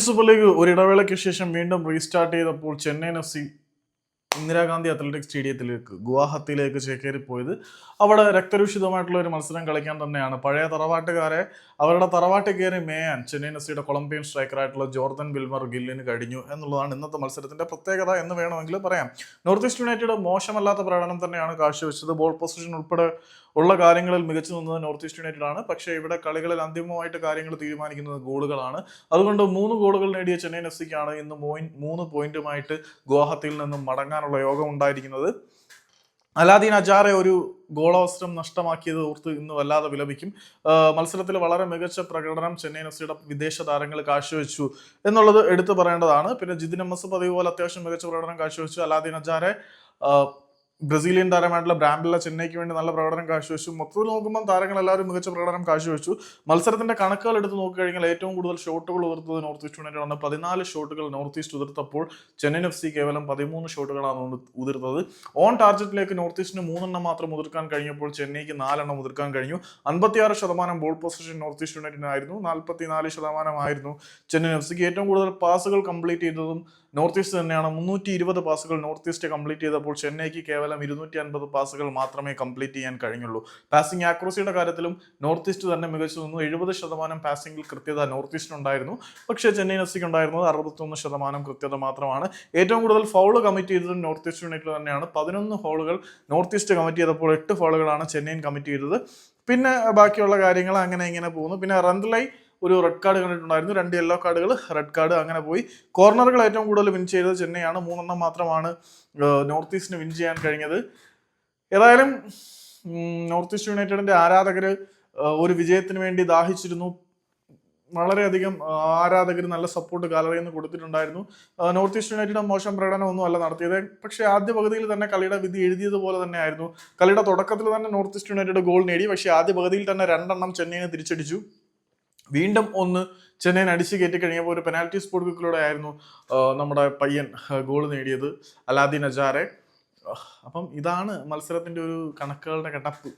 Super league ഒരു ഇടവേളയ്ക്ക് ശേഷം വീണ്ടും റീസ്റ്റാർട്ട് ചെയ്തപ്പോൾ Chennai F C Indira Gandhi athletic സ്റ്റേഡിയത്തിലേക്ക് ഗുവാഹത്തിയിലേക്ക് ചേക്കേറിപ്പോയത്. അവിടെ രക്തരൂഷിതമായിട്ടുള്ള ഒരു മത്സരം കളിക്കാൻ തന്നെയാണ്. പഴയ തറവാട്ടുകാരെ അവരുടെ തറവാട്ട് കയറി മേയാൻ ചെന്നൈയിൻ എഫ് സിയുടെ കൊളംബിയൻ സ്ട്രൈക്കറായിട്ടുള്ള ജോർദൻ ബിൽമർ ഗില്ലിന് കഴിഞ്ഞു എന്നുള്ളതാണ് ഇന്നത്തെ മത്സരത്തിന്റെ പ്രത്യേകത എന്ന് വേണമെങ്കിൽ പറയാം. നോർത്ത് ഈസ്റ്റ് യുണൈറ്റഡ് മോശമല്ലാത്ത പ്രകടനം തന്നെയാണ് കാഴ്ചവെച്ചത്. ബോൾ പൊസിഷൻ ഉൾപ്പെടെ ഉള്ള കാര്യങ്ങളിൽ മികച്ചു നിന്നത് നോർത്ത് ഈസ്റ്റ് യുണൈറ്റഡ് ആണ്. പക്ഷേ ഇവിടെ കളികളിൽ അന്തിമമായിട്ട് കാര്യങ്ങൾ തീരുമാനിക്കുന്നത് ഗോളുകളാണ് അതുകൊണ്ട് മൂന്ന് ഗോളുകൾ നേടിയ ചെന്നൈയിൻ എഫ് സിക്കാണ് ഇന്ന് മൂന്ന് പോയിന്റുമായിട്ട് ഗുവാഹത്തിയിൽ നിന്നും മടങ്ങാനുള്ള യോഗം ഉണ്ടായിരിക്കുന്നത്. അലാദീൻ അജാറെ ഒരു ഗോളാവസരം നഷ്ടമാക്കിയത് ഓർത്ത് ഇന്ന് വല്ലാതെ വിലപിക്കും. മത്സരത്തിൽ വളരെ മികച്ച പ്രകടനം ചെന്നൈയിൻ എഫ് സിയുടെ വിദേശ താരങ്ങൾ കാഴ്ചവെച്ചു എന്നുള്ളത് എടുത്തു പറയേണ്ടതാണ്. പിന്നെ ജിതിൻ എം എസ് പതിവ് പോലെ അത്യാവശ്യം മികച്ച പ്രകടനം കാഴ്ചവെച്ചു അലാദീൻ അജാറെ. ബ്രസീലിയൻ താരമായിട്ടുള്ള ബ്രാംബിള്ള ചെന്നൈക്ക് വേണ്ടി നല്ല പ്രകടനം കാഴ്ചവെച്ചു. മൊത്തത്തിൽ നോക്കുമ്പോൾ താരങ്ങൾ എല്ലാവരും മികച്ച പ്രകടനം കാഴ്ചവെച്ചു. മത്സരത്തിന്റെ കണക്കുകൾ എടുത്ത് നോക്കിക്കഴിഞ്ഞാൽ ഏറ്റവും കൂടുതൽ ഷോട്ടുകൾ ഉയർത്തത് നോർത്ത് ഈസ്റ്റ് യുണൈറ്റഡ് ആണ് പതിനാല് ഷോട്ടുകൾ നോർത്ത് ഈസ്റ്റ് ഉതിർത്തപ്പോൾ ചെന്നൈയിൻ എഫ് സി കേവലം പതിമൂന്ന് ഷോട്ടുകളാണ് ഉതി- ഉതിർത്തത്. ഓൺ ടാർജറ്റിലേക്ക് നോർത്ത് ഈസ്റ്റിന് മൂന്നെണ്ണം മാത്രം ഉതിർക്കാൻ കഴിഞ്ഞപ്പോൾ ചെന്നൈക്ക് നാലെണ്ണം ഉതിർക്കാൻ കഴിഞ്ഞു. അൻപത്തിയാറ് ശതമാനം ബോൾ പൊസിഷൻ നോർത്ത് ഈസ്റ്റ് യുണൈറ്റഡിനായിരുന്നു. നാൽപ്പത്തിനാല് ശതമാനമായിരുന്നു ചെന്നൈയിൻ എഫ് സിക്ക്. ഏറ്റവും കൂടുതൽ പാസുകൾ കംപ്ലീറ്റ് ചെയ്തതും നോർത്ത് ഈസ്റ്റ് തന്നെയാണ്. മുന്നൂറ്റി ഇരുപത് പാസുകൾ നോർത്ത് ഈസ്റ്റ് കംപ്ലീറ്റ് ചെയ്തപ്പോൾ ചെന്നൈക്ക് കേവലം ഇരുന്നൂറ്റി അൻപത് പാസുകൾ മാത്രമേ കംപ്ലീറ്റ് ചെയ്യാൻ കഴിഞ്ഞുള്ളൂ. പാസിംഗ് ആക്രോസിയുടെ കാര്യത്തിലും നോർത്ത് ഈസ്റ്റ് തന്നെ മികച്ചു നിന്നു. എഴുപത് ശതമാനം പാസിംഗിൽ കൃത്യത നോർത്ത് ഈസ്റ്റിന് ഉണ്ടായിരുന്നു. പക്ഷേ ചെന്നൈ എഫ് സിക്ക് ഉണ്ടായിരുന്നത് അറുപത്തൊന്ന് ശതമാനം കൃത്യത മാത്രമാണ്. ഏറ്റവും കൂടുതൽ ഫൗൾ കമ്മിറ്റ് ചെയ്തത് നോർത്ത് ഈസ്റ്റ് യുണൈറ്റഡ് തന്നെയാണ്. പതിനൊന്ന് ഫോളുകൾ നോർത്ത് ഈസ്റ്റ് കമ്മിറ്റ് ചെയ്തപ്പോൾ എട്ട് ഫോളുകളാണ് ചെന്നൈയിൻ കമ്മിറ്റ് ചെയ്തത്. പിന്നെ ബാക്കിയുള്ള കാര്യങ്ങൾ അങ്ങനെ ഇങ്ങനെ പോകുന്നു. പിന്നെ റൺലൈ ഒരു റെഡ് കാർഡ് കണ്ടിട്ടുണ്ടായിരുന്നു. രണ്ട് യെല്ലോ കാർഡുകൾ റെഡ് കാർഡ് അങ്ങനെ പോയി. കോർണറുകൾ ഏറ്റവും കൂടുതൽ വിൻ ചെയ്തത് ചെന്നൈയാണ്. മൂന്നെണ്ണം മാത്രമാണ് നോർത്ത് ഈസ്റ്റിന് വിൻ ചെയ്യാൻ കഴിഞ്ഞത്. ഏതായാലും നോർത്ത് ഈസ്റ്റ് യുണൈറ്റഡിന്റെ ആരാധകർ ഒരു വിജയത്തിന് വേണ്ടി ദാഹിച്ചിരുന്നു. വളരെയധികം ആരാധകർ നല്ല സപ്പോർട്ട് കാലറിയിൽ നിന്ന് കൊടുത്തിട്ടുണ്ടായിരുന്നു. നോർത്ത് ഈസ്റ്റ് യുണൈറ്റഡ് മോശം പ്രകടനം ഒന്നും അല്ല നടത്തിയത്. പക്ഷേ ആദ്യ പകുതിയിൽ തന്നെ കളിയുടെ വിധി എഴുതിയതുപോലെ തന്നെ ആയിരുന്നു കളിയുടെ തുടക്കത്തിൽ തന്നെ നോർത്ത് ഈസ്റ്റ് യുണൈറ്റഡ് ഗോൾ നേടി. പക്ഷേ ആദ്യ പകുതിയിൽ തന്നെ രണ്ടെണ്ണം ചെന്നൈനെ തിരിച്ചടിച്ചു. വീണ്ടും ഒന്ന് ചെന്നൈയിൻ അടിച്ചു കയറ്റി കഴിഞ്ഞപ്പോൾ ഒരു പെനാൽറ്റി സ്പോട്ട് കിക്കിലൂടെ ആയിരുന്നു നമ്മുടെ പയ്യൻ ഗോൾ നേടിയത്. അലാദീൻ അജാറെ. അപ്പം ഇതാണ് മത്സരത്തിന്റെ ഒരു കണക്കുകളുടെ കടപ്പ്